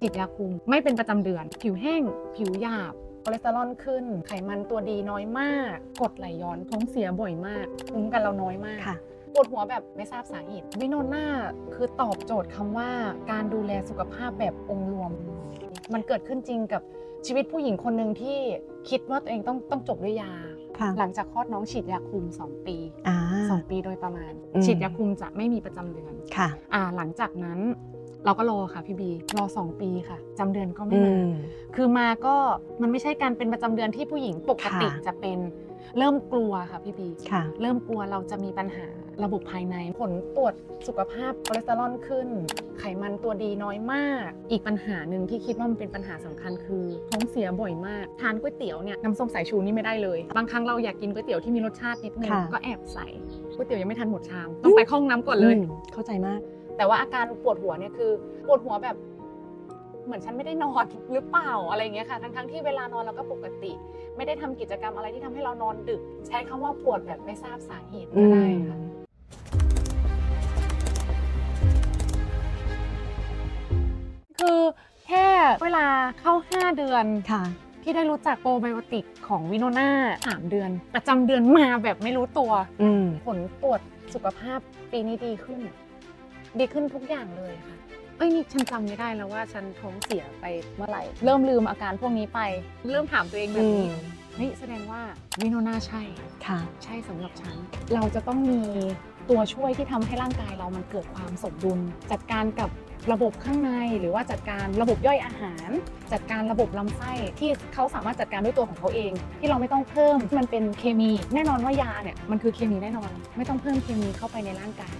ฉีดยาคุม ไม่เป็นประจำเดือน ผิวแห้ง ผิวหยาบคอเลสเตอรอลขึ้น ไขมันตัวดีน้อยมากกรดไหลย้อน ท้องเสียบ่อยมากภูมิคุ้มกันเราน้อยมาก ค่ะ ปวดหัวแบบไม่ทราบสาเหตุ วิโนน่าคือตอบโจทย์คำว่าการดูแลสุขภาพแบบองค์รวม มันเกิดขึ้นจริงกับชีวิตผู้หญิงคนหนึ่งที่คิดว่าตัวเองต้องต้องจบด้วยยา ค่ะหลังจากคลอดน้องฉีดยาคุม 2 ปี อ่า 2 ปีโดยประมาณ อืม ฉีดยาคุมจะไม่มีประจำเดือน ค่ะ อ่าหลังจากนั้น เราก็รอค่ะพี่บีรอ2ปีค่ะจำเดือนก็ไม่อืมามคือมาก็มันไม่ใช่การเป็นประจำเดือนที่ผู้หญิงปกติค่ะจะเป็นเริ่มกลัวค่ะพี่บีค่ะเริ่มกลัวเราจะมีปัญหาระบบภายใน ผลตรวจสุขภาพคอเลสเตอรอลขึ้น ไขมันตัวดีน้อยมาก อีกปัญหาหนึ่งที่คิดว่ามันเป็นปัญหาสำคัญคือท้องเสียบ่อยมาก ทานก๋วยเตี๋ยวเนี่ยน้ำส้มสายชูนี่ไม่ได้เลย บางครั้งเราอยากกินก๋วยเตี๋ยวที่มีรสชาตินิดนึงค่ะก็แอบใส่ก๋วยเตี๋ยวยังไม่ทันหมดชาม ต้องไปเข้าห้องน้ำก่อนเลยมเข้าใจมาก แต่ว่าอาการปวดหัวเนี่ยคือปวดหัวแบบเหมือนฉันไม่ได้นอนหรือเปล่าอะไรอย่างเงี้ยค่ะ ทั้งๆที่เวลานอนเราก็ปกติ ไม่ได้ทำกิจกรรมอะไรที่ทำให้เรานอนดึก ใช้คำว่าปวดแบบไม่ทราบสาเหตุก็ได้ค่ะคือแค่เวลาเข้า 5 เดือนค่ะที่ได้รู้จักโปรไบโอติกของวิโนนา3เดือน ประจำเดือนมาแบบไม่รู้ตัวอืมผลตรวจสุขภาพปีนี้ดีขึ้น ดีขึ้นทุกอย่างเลยค่ะเอ้ยนี่ฉันจำไม่ได้แล้วว่าฉันท้องเสียไปเมื่อไหร่ เริ่มลืมอาการพวกนี้ไป เริ่มถามตัวเองแบบนี้อืมเฮ้ยแสดงว่าวิโนนาใช่ ค่ะ ใช่สำหรับฉัน เราจะต้องมีตัวช่วยที่ทำให้ร่างกายเรามันเกิดความสมดุล จัดการกับระบบข้างในหรือว่าจัดการระบบย่อยอาหาร จัดการระบบลำไส้ที่เขาสามารถจัดการด้วยตัวของเขาเอง ที่เราไม่ต้องเพิ่มมันเป็นเคมี แน่นอนว่ายาเนี่ยมันคือเคมีแน่นอน ไม่ต้องเพิ่มเคมีเข้าไปในร่างกาย